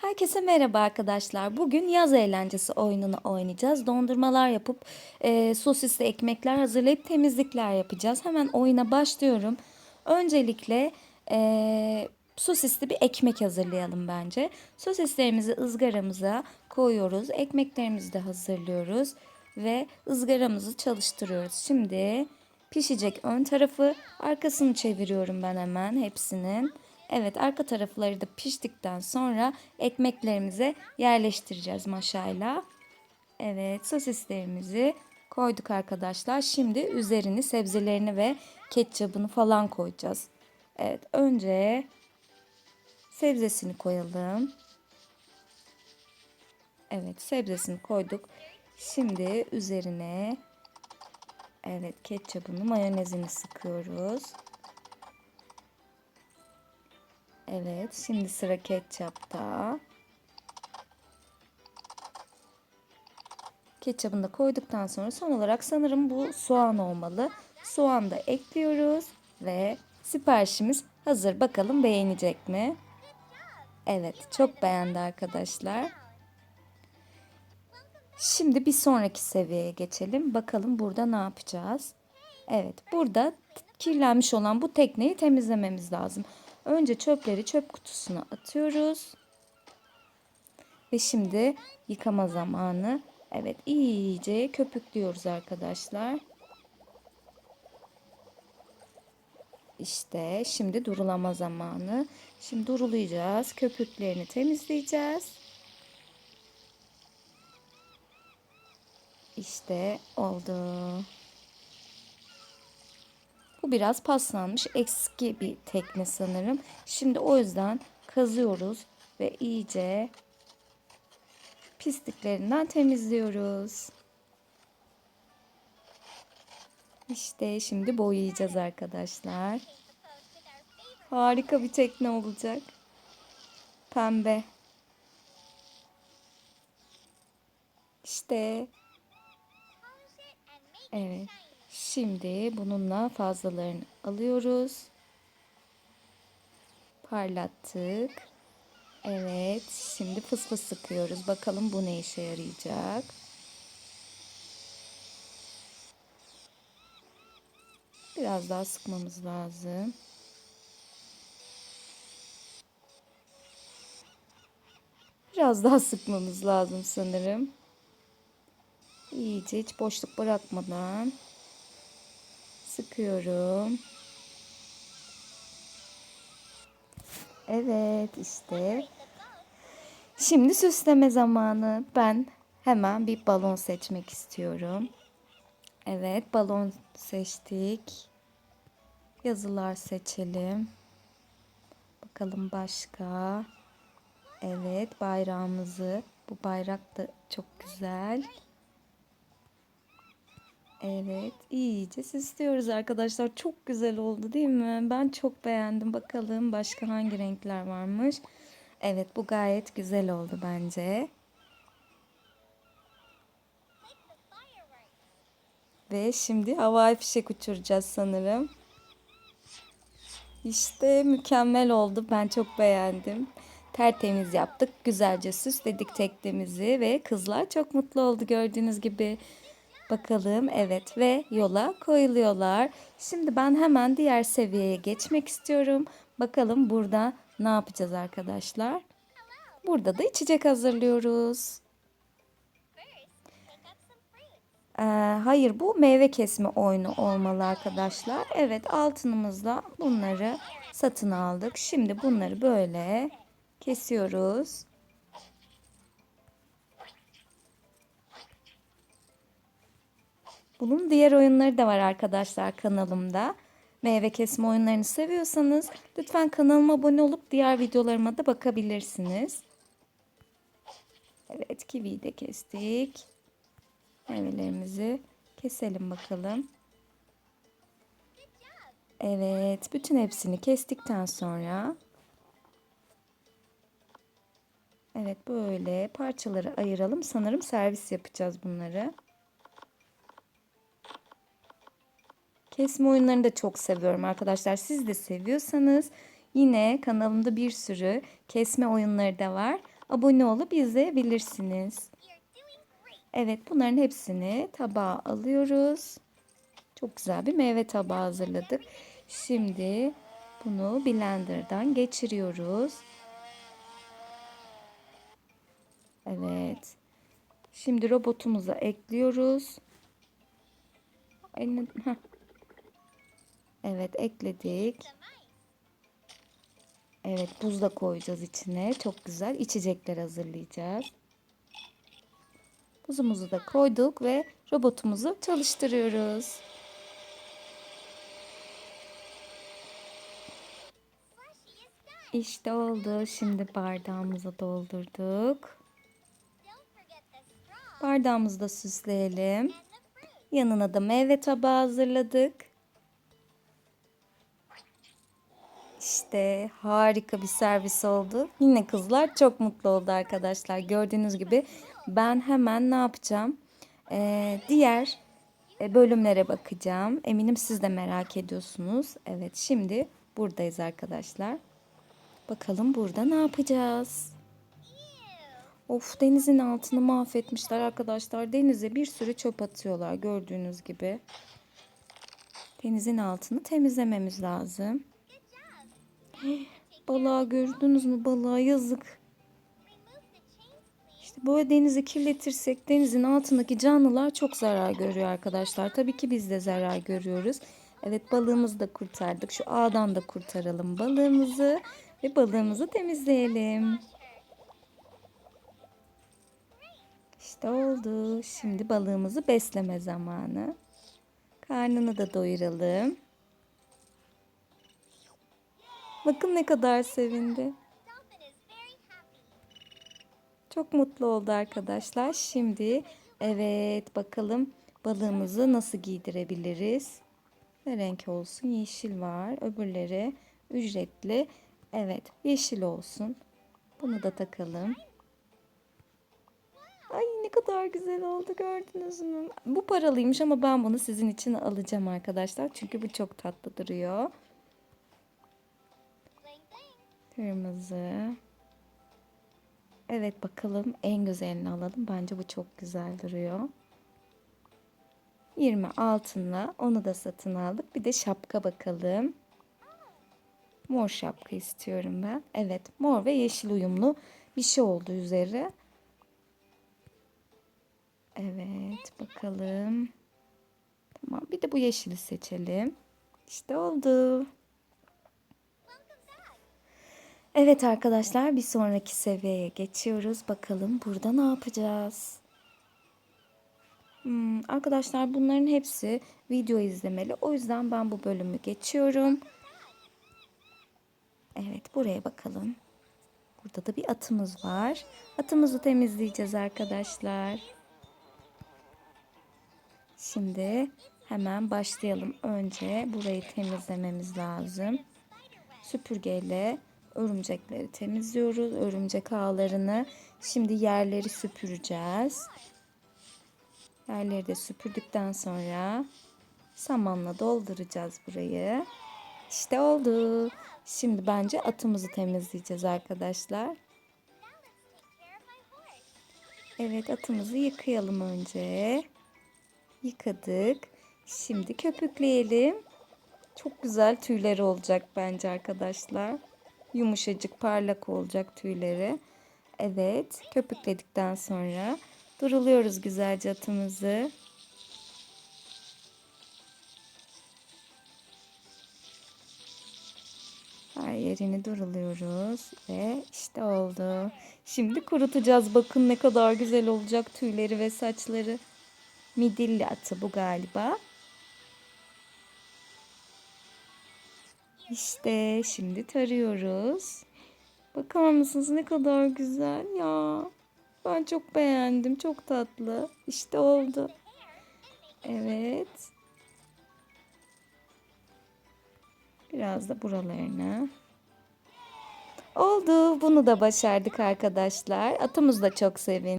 Herkese merhaba arkadaşlar. Bugün yaz eğlencesi oyununu oynayacağız. Dondurmalar yapıp e, sosisli ekmekler hazırlayıp temizlikler yapacağız. Hemen oyuna başlıyorum. Öncelikle e, sosisli bir ekmek hazırlayalım bence. Sosislerimizi ızgaramıza koyuyoruz. Ekmeklerimizi de hazırlıyoruz ve ızgaramızı çalıştırıyoruz. Şimdi pişecek ön tarafı, arkasını çeviriyorum ben hemen hepsinin. Evet arka tarafları da piştikten sonra ekmeklerimize yerleştireceğiz maşayla. Evet sosislerimizi koyduk arkadaşlar. Şimdi üzerini sebzelerini ve ketçabını falan koyacağız. Evet önce sebzesini koyalım. Evet sebzesini koyduk. Şimdi üzerine evet ketçabını mayonezini sıkıyoruz. Evet, şimdi sıra ketçapta. Ketçabını da koyduktan sonra son olarak sanırım bu soğan olmalı. Soğan da ekliyoruz ve siparişimiz hazır. Bakalım beğenecek mi? Evet, çok beğendi arkadaşlar. Şimdi bir sonraki seviyeye geçelim. Bakalım burada ne yapacağız? Evet, burada kirlenmiş olan bu tekneyi temizlememiz lazım. Önce çöpleri çöp kutusuna atıyoruz. Ve şimdi yıkama zamanı. Evet iyice köpüklüyoruz arkadaşlar. İşte şimdi durulama zamanı. Şimdi durulayacağız. Köpüklerini temizleyeceğiz. İşte oldu. Biraz paslanmış eski bir tekne sanırım. Şimdi o yüzden kazıyoruz ve iyice pisliklerinden temizliyoruz. İşte şimdi boyayacağız arkadaşlar. Harika bir tekne olacak. Pembe. İşte. Evet. Şimdi bununla fazlalarını alıyoruz. Parlattık. Evet. Şimdi fıs fıs sıkıyoruz. Bakalım bu ne işe yarayacak. Biraz daha sıkmamız lazım. Biraz daha sıkmamız lazım sanırım. İyice hiç boşluk bırakmadan sıkıyorum. Evet işte. Şimdi süsleme zamanı. Ben hemen bir balon seçmek istiyorum. Evet balon seçtik. Yazılar seçelim. Bakalım başka. Evet bayrağımızı. Bu bayrak da çok güzel. Evet, iyice süslüyoruz arkadaşlar. Çok güzel oldu değil mi? Ben çok beğendim. Bakalım başka hangi renkler varmış. Evet, bu gayet güzel oldu bence. Ve şimdi havai fişek uçuracağız sanırım. İşte mükemmel oldu. Ben çok beğendim. Tertemiz yaptık. Güzelce süsledik teknemizi ve kızlar çok mutlu oldu gördüğünüz gibi. Bakalım evet ve yola koyuluyorlar. Şimdi ben hemen diğer seviyeye geçmek istiyorum. Bakalım burada ne yapacağız arkadaşlar? Burada da içecek hazırlıyoruz. Ee, hayır bu meyve kesme oyunu olmalı arkadaşlar. Evet altınımızla bunları satın aldık. Şimdi bunları böyle kesiyoruz. Bunun diğer oyunları da var arkadaşlar kanalımda. Meyve kesme oyunlarını seviyorsanız lütfen kanalıma abone olup diğer videolarıma da bakabilirsiniz. Evet kiviyi de kestik. Meyvelerimizi keselim bakalım. Evet bütün hepsini kestikten sonra Evet böyle parçaları ayıralım. Sanırım servis yapacağız bunları. Kesme oyunlarını da çok seviyorum arkadaşlar. Siz de seviyorsanız yine kanalımda bir sürü kesme oyunları da var. abone olup izleyebilirsiniz. Evet bunların hepsini tabağa alıyoruz. Çok güzel bir meyve tabağı hazırladık. Şimdi bunu blenderdan geçiriyoruz. Evet. Şimdi robotumuza ekliyoruz. Eline... Heh. Evet ekledik. Evet buz da koyacağız içine. Çok güzel içecekler hazırlayacağız. Buzumuzu da koyduk ve robotumuzu çalıştırıyoruz. İşte oldu. Şimdi bardağımıza doldurduk. Bardağımızı da süsleyelim. Yanına da meyve tabağı hazırladık. İşte harika bir servis oldu. Yine kızlar çok mutlu oldu arkadaşlar. Gördüğünüz gibi ben hemen ne yapacağım? Ee, diğer e, bölümlere bakacağım. Eminim siz de merak ediyorsunuz. Evet şimdi buradayız arkadaşlar. Bakalım burada ne yapacağız? Of denizin altını mahvetmişler arkadaşlar. Denize bir sürü çöp atıyorlar gördüğünüz gibi. Denizin altını temizlememiz lazım. Balığa gördünüz mü balığa yazık. İşte böyle denizi kirletirsek denizin altındaki canlılar çok zarar görüyor arkadaşlar. Tabii ki biz de zarar görüyoruz. Evet balığımızı da kurtardık. Şu ağdan da kurtaralım balığımızı ve balığımızı temizleyelim. İşte oldu. Şimdi balığımızı besleme zamanı. Karnını da doyuralım. Bakın ne kadar sevindi. Çok mutlu oldu arkadaşlar. Şimdi evet bakalım balığımızı nasıl giydirebiliriz. Ne renk olsun? Yeşil var. Öbürleri ücretli. Evet yeşil olsun. Bunu da takalım. Ay ne kadar güzel oldu gördünüz mü? Bu paralıymış ama ben bunu sizin için alacağım arkadaşlar. Çünkü bu çok tatlı duruyor. Kırmızı. Evet bakalım en güzelini alalım. Bence bu çok güzel duruyor. 20 altınla onu da satın aldık. Bir de şapka bakalım. Mor şapka istiyorum ben. Evet mor ve yeşil uyumlu bir şey oldu üzeri. Evet bakalım. Tamam bir de bu yeşili seçelim. İşte oldu. Evet arkadaşlar bir sonraki seviyeye geçiyoruz. Bakalım burada ne yapacağız? Hmm, arkadaşlar bunların hepsi video izlemeli. O yüzden ben bu bölümü geçiyorum. Evet buraya bakalım. Burada da bir atımız var. Atımızı temizleyeceğiz arkadaşlar. Şimdi hemen başlayalım. Önce burayı temizlememiz lazım. Süpürgeyle örümcekleri temizliyoruz. Örümcek ağlarını. Şimdi yerleri süpüreceğiz. Yerleri de süpürdükten sonra samanla dolduracağız burayı. İşte oldu. Şimdi bence atımızı temizleyeceğiz arkadaşlar. Evet atımızı yıkayalım önce. Yıkadık. Şimdi köpükleyelim. Çok güzel tüyleri olacak bence arkadaşlar. Yumuşacık parlak olacak tüyleri. Evet köpükledikten sonra duruluyoruz güzelce atımızı. Her yerini duruluyoruz ve işte oldu. Şimdi kurutacağız. Bakın ne kadar güzel olacak tüyleri ve saçları. Midilli atı bu galiba. İşte şimdi tarıyoruz. Bakar mısınız ne kadar güzel ya. Ben çok beğendim. Çok tatlı. İşte oldu. Evet. Biraz da buralarına. Oldu. Bunu da başardık arkadaşlar. Atımız da çok sevin.